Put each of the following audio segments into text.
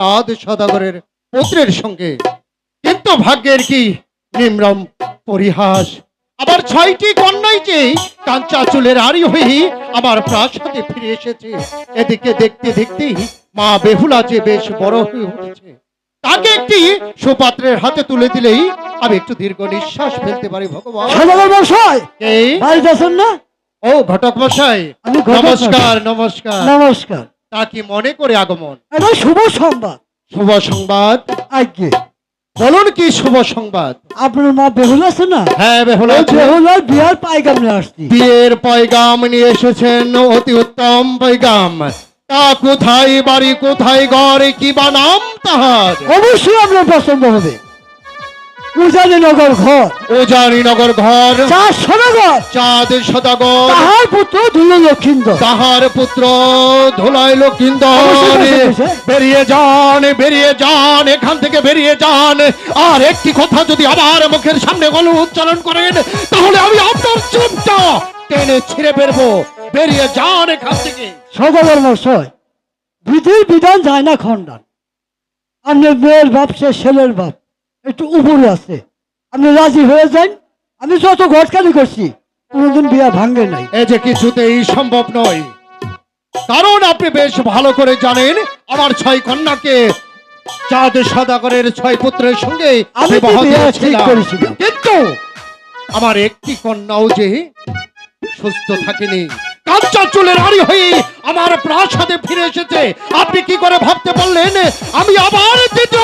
চাঁদ সদাগরের পুত্রের সঙ্গে। কিন্তু ভাগ্যের কি নিম্রম পরিহাস? আবার ছয়টি কন্যাই যে কাঞ্চা চুলের আড়ি হয়ে আমার প্রাসাদে ফিরে এসেছে। এদিকে দেখতে দেখতেই মা বেহুলা যে বেশ বড় হয়ে উঠেছে। তাকে একটি সুপাত্রের হাতে তুলে দিলেই আমি একটু দীর্ঘ নিঃশ্বাস ফেলতে পারি ভগবান। এই না? ও ঘটক মশাই। নমস্কার নমস্কার। নমস্কার। তা কি মনে করে আগমন। এটা শুভ সংবাদ। শুভ সংবাদ। আজ্ঞে। বলুন কি শুভ সংবাদ? আপনার মা বেহুল আছে না? হ্যাঁ বেহুলা। বেহুলার বিয়ার পাইকাম নিয়ে আসছি। বিয়ের পয়গাম নিয়ে এসেছেন অতি উত্তম পয়গাম। তা কোথায় বাড়ি কোথায় ঘর কি বা নাম তাহার? অবশ্যই আপনার পছন্দ হবে। উজানি নগর ঘর। উজানিনগর ঘর। চার সদাগর। চাঁদ সদাগর। তাহার পুত্র ধুলো লক্ষিন্দর তাহার পুত্র ধোলাই লক্ষিন্দর বসে। বেরিয়ে যান বেরিয়ে যান এখান থেকে বেরিয়ে যান। আর একটি কথা যদি আমার মুখের সামনে গল উচ্চারণ করেন তাহলে আমি আপনার চুপটা টেনে ছিঁড়ে বেরবো বেরিয়ে যান এখান থেকে। সদাগর মশাই বিধির বিধান যায় না খণ্ডান। আপনার মেয়ের বাপ সে ছেলের বাপ। একটু উপরে আছে। আপনি রাজি হয়ে যান আমি যত ঘটকালি করছি কোনোদিন বিয়া ভাঙ্গে নাই। এ যে কিছুতেই সম্ভব নয়। কারণ আপনি বেশ ভালো করে জানেন আমার ছয় কন্যাকে চাঁদ সদাগরের ছয় পুত্রের সঙ্গে আমি। কিন্তু আমার একটি কন্যাও যে সুস্থ থাকেনি কাঞ্চা চুলের আড়ি হয়ে আমার প্রাসাদে ফিরে এসেছে। আপনি কি করে ভাবতে পারলেন? আমি আবার দ্বিতীয়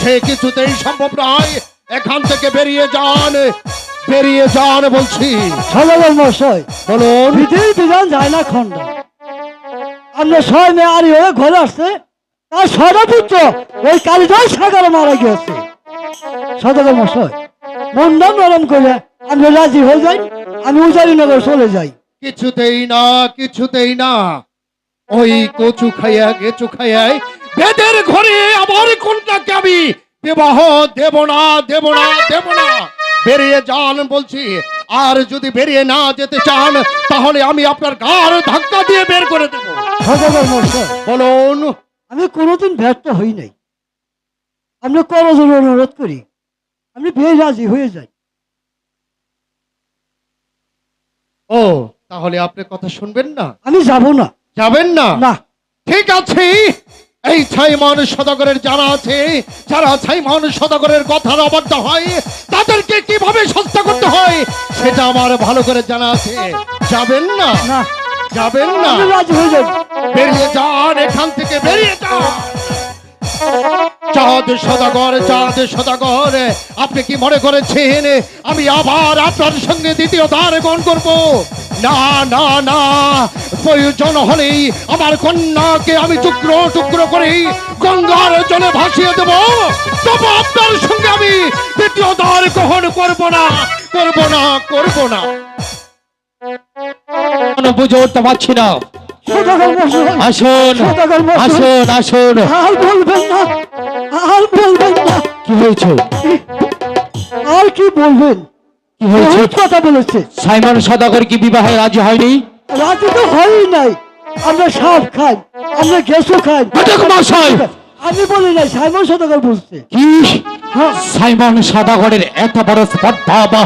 সে কিছুতেই সম্ভব নয়। এখান থেকে বেরিয়ে যান। বেরিয়ে যান বলছি। মশাই বলুন। বিধান যায় না মেয়ে আরি হয়ে ঘরে আসছে। তার ওই কালিদাস সাগরে মারা গিয়েছে। সদাগর মশাই মনটা নরম করে আপনি রাজি হয়ে আমি চলে যাই। কিছুতেই না কিছুতেই না। ওই কচু খাইয়া গেচু খাইয়াই বেদের ঘরে আমার কোনটাকে আমি বিবাহ দেব না দেব না দেব না। বেরিয়ে যান বলছি আর যদি বেরিয়ে না যেতে চান তাহলে আমি আপনার গার ধাক্কা দিয়ে বের করে দেব। বলুন। আমি কোনোদিন ব্যর্থ হই নাই। আপনি করজোর অনুরোধ করি আপনি বিয়ে রাজি হয়ে যাই। ও তাহলে আপনি কথা শুনবেন না? আমি যাব না। যাবেন না? না। ঠিক আছে। এই ছাইমান সদাগরের যারা আছে যারা ছাইমান সদাগরের কথার অবাধ্য হয় তাদেরকে কীভাবে সস্তা করতে হয় সেটা আমার ভালো করে জানা আছে। যাবেন না? যাবেন না? বেরিয়ে যান এখান থেকে বেরিয়ে যান। চাঁদ সদাগর চাঁদ সদাগর আপনি কি মনে করেছেন আমি আবার আপনার সঙ্গে দ্বিতীয় দ্বার গ্রহণ করব? না না না। প্রয়োজন হলেই আমার কন্যাকে আমি টুকরো টুকরো করে গঙ্গার জলে ভাসিয়ে দেব। তবু আপনার সঙ্গে আমি দ্বিতীয় দ্বার গ্রহণ করব না করব না করব না। বুঝে উঠতে পারছি না। আসুন আসুন আসুন। আর বলবেন না আর বলবেন না। কি হয়েছে? আর কি বলবেন? কথা বলেছে। সাইমন সদাগর কি বিবাহে রাজি হয়নি? রাতে তো হয় নাই। আমরা সাপ খাই আমরা গেসু খাই। আমি বলি নাই সাইমন সদাগর বলছে। কি? হ্যাঁ। সাইমন সদাগরের এত বড় স্পর্ধা বা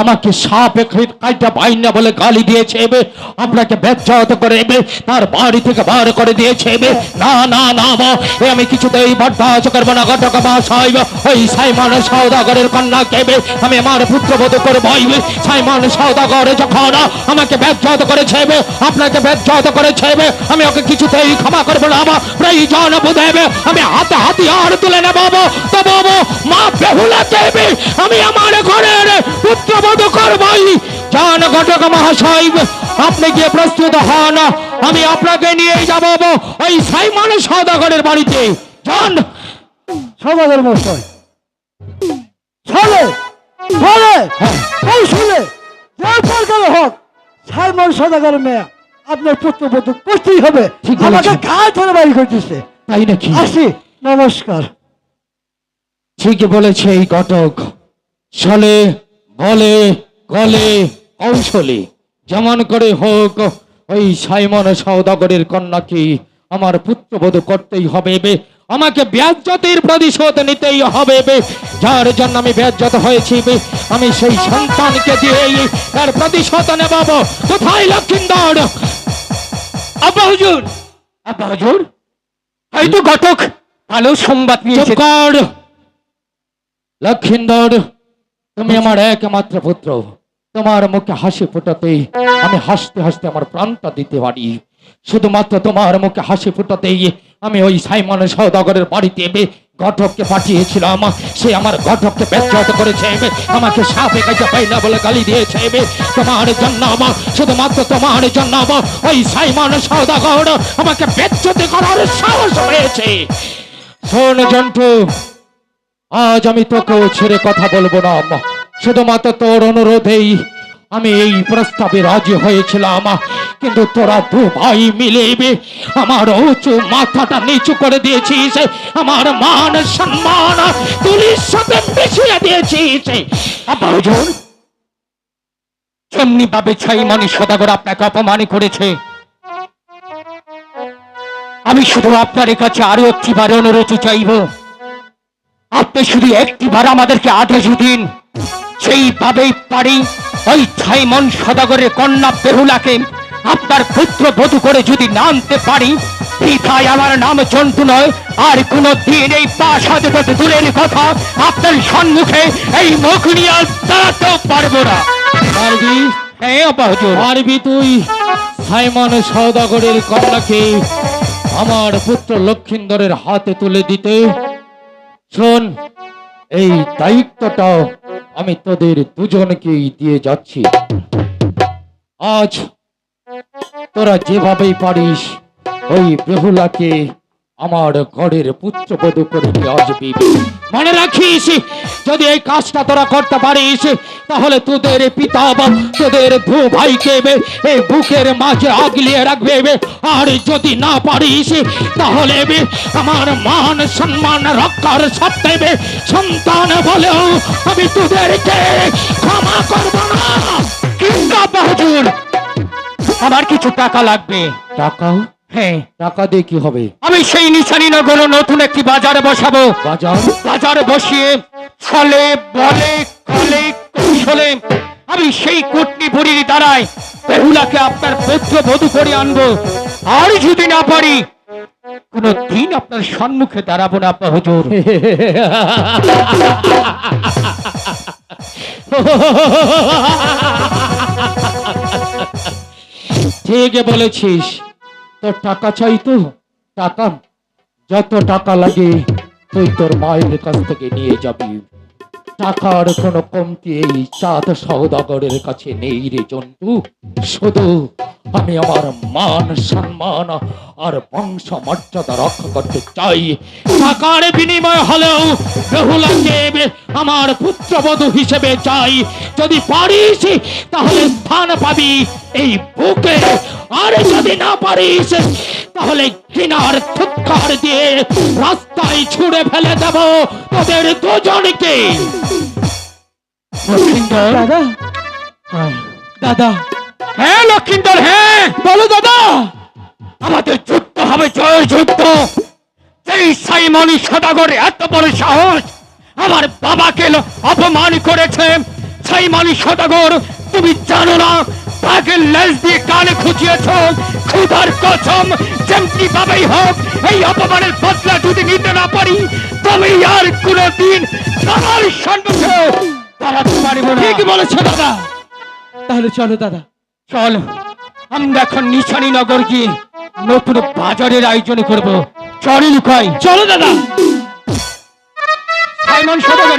আমাকে সাপ কাইটা পাই না বলে গালি দিয়েছে এবে। আপনাকে ব্যর্থ করে এবে, তার বাড়ি থেকে বার করে দিয়েছে এবে। না না না, মা, এ আমি কিছুতেই বরদাস্ত করব না, ঘটক মশাই ওই সাইমন সৌদাগরের কন্যা কেবে আমি আমার পুত্রবোধ করব সাইমন সৌদাগর যখন আমাকে ব্যর্থ করেছে এবে, আপনাকে ব্যর্থ করেছে এবে, আমি ওকে কিছুতেই ক্ষমা করব না আমার প্রয়োজন বুঝেবে আমি হাতে হাতিয়ার তুলে নেব তো বাবু মা বেহুলা দেবে আমি আমার ঘরের পুত্রবধ করবই জান ঘটক মহাশয় আপনি গিয়ে প্রস্তুত হন। আমি আপনাকে নিয়ে যাব ওই সাইমন সদাগরের বাড়িতে। সদাগর মশাই। চলে চলে এই শুনে যে প্রকার হোক সাইমন সদাগর মেয়ে আপনার পুত্রবধূ করতেই হবে? আমাকে গায়ে ধরে বাড়ি করতেছে তাই নাকি? আসি নমস্কার। ঠিকই বলেছে এই ঘটক। ছলে বলে গলে কৌশলে যেমন করে হোক ওই সাইমন সৌদাগরের কন্যাকে আমার পুত্রবধূ করতেই হবে বে আমাকে ব্যাজ্যতের প্রতিশোধ নিতেই হবে বে যার জন্য আমি ব্যাজ্যত হয়েছি বে আমি সেই সন্তানকে দিয়েই তার প্রতিশোধ নেব। কোথায় লক্ষিন্দর? আব্বা হুজুর। আব্বা হুজুর? হয়তো ঘটক ভালো সংবাদ কর। লক্ষিন্দর তুমি আমার একমাত্র পুত্র। তোমার মুখে হাসি ফোটাতেই আমি হাসতে হাসতে আমার প্রাণটা দিতে পারি। শুধুমাত্র তোমার মুখে হাসি ফোটাতেই আমি ওই সাইমন সৌদাগরের বাড়িতে এবে ঘটককে পাঠিয়েছিলাম। সে আমার ঘটককে ব্যর্থ করেছে। আমাকে সাপে কাছে পাই না বলে গালি দিয়েছে। তোমার জন্য আমার, শুধুমাত্র তোমার জন্য আমার ওই সাইমন সৌদাগর আমাকে ব্যর্থ করার সাহস হয়েছে। শোন আজ আমি তোকেও ছেড়ে কথা বলব না, আম্মা। শুধুমাত্র তোর অনুরোধেই আমি এই প্রস্তাবে রাজি হয়েছিলাম কিন্তু তোরা দু ভাই মিলেবে আমার উঁচু মাথাটা নিচু করে দিয়েছিস, আমার মান সম্মান তুলির সাথে দিয়েছিস। যেমনি ভাবে ছাই মানুষ সদাগর আপনাকে অপমান করেছে। আমি শুধু আপনার কাছে আরও একটিবার অনুরোধ চাইব। আপনি শুধু একটিবার আমাদেরকে আদেশ দিন। সেইভাবেই পারি। ওই ছাইমন সদাগরের কন্যা বেহুলাকে আপনার পুত্র বধূ করে যদি না আনতে পারি পিতায় আমার নাম নয় আর কোনো দিন এই পা দূরের কথা আপনার সম্মুখে এই মুখ নিয়ে আর দাঁড়াতেও পারব না। পারবি হ্যাঁ পারবি তুই? সাইমন সৌদাগরের কন্যাকে আমার পুত্র লক্ষিন্দরের হাতে তুলে দিতে। শোন এই দায়িত্বটাও আমি তোদের দুজনকেই দিয়ে যাচ্ছি। আজ তোরা যেভাবেই পারিস ওই বেহুলাকে আমার ঘরের পুত্রবধূ করে নিয়ে আসবি মনে রাখিস যদি এই কাজটা তোরা করতে পারিস তাহলে তোদের পিতা বা তোদের দু ভাইকে বে এই বুকের মাঝে আগলিয়ে রাখবে আর যদি না পারিস তাহলে আমার মান সম্মান রক্ষার সত্ত্বে সন্তান বলেও আমি তোদেরকে ক্ষমা করব না। আমার কিছু টাকা লাগবে। টাকা হ্যাঁ। টাকা দিয়ে কি হবে? আমি সেই নিশানী নগর নতুন একটি বাজারে বসাবো। বাজার? বাজারে বসিয়ে ছলে বলে কলে কৌশলে আমি সেই কুটনি বুড়ির দ্বারায় বেহুলাকে আপনার পুত্র বধূ করে আনব। আর যদি না পারি কোনো দিন আপনার সম্মুখে দাঁড়াবো না আপা হুজুর। ঠিকই বলেছিস। টাকা চাই তো টাকা, যত টাকা লাগে, তুই তোর মায়ের কাছ থেকে নিয়ে যাবি। টাকার কোনো কমতি এই চাঁদ সৌদাগরের কাছে নেই রে জন্তু। শুধু আমি আমার মান সম্মান আর বংশ মর্যাদা রক্ষা করতে চাই। টাকার বিনিময় হলেও বেহুলাকে আমার পুত্রবধূ হিসেবে চাই। যদি পারিস তাহলে স্থান পাবি এই বুকে। আর যদি না পারিস তাহলে ঘৃণার থুৎকার দিয়ে রাস্তায় ছুড়ে ফেলে দেব তোদের দুজনকে। দাদা? দাদা? হ্যাঁ লক্ষিন্দর হ্যাঁ। বলো দাদা। আমাদের যুদ্ধ হবে জয় যুদ্ধ। সেই সাইমনি সদাগর এত বড় সাহস আমার বাবাকে অপমান করেছে। সাইমনি সদাগর তুমি জানো না তাকে লেজ দিয়ে কানে খুঁচিয়েছ ক্ষুধার কসম যেমনি ভাবেই হোক এই অপমানের বদলা যদি নিতে না পারি তুমি আর কোনদিন আমার সম্মুখে দাঁড়াতে পারিব না ঠিক বলেছ দাদা। তাহলে চলো দাদা। চল আমরা এখন নিশানি নগর গিয়ে নতুন বাজারের আয়োজন করব। চল লুকাই চলো দাদা। সাইমন সদাগর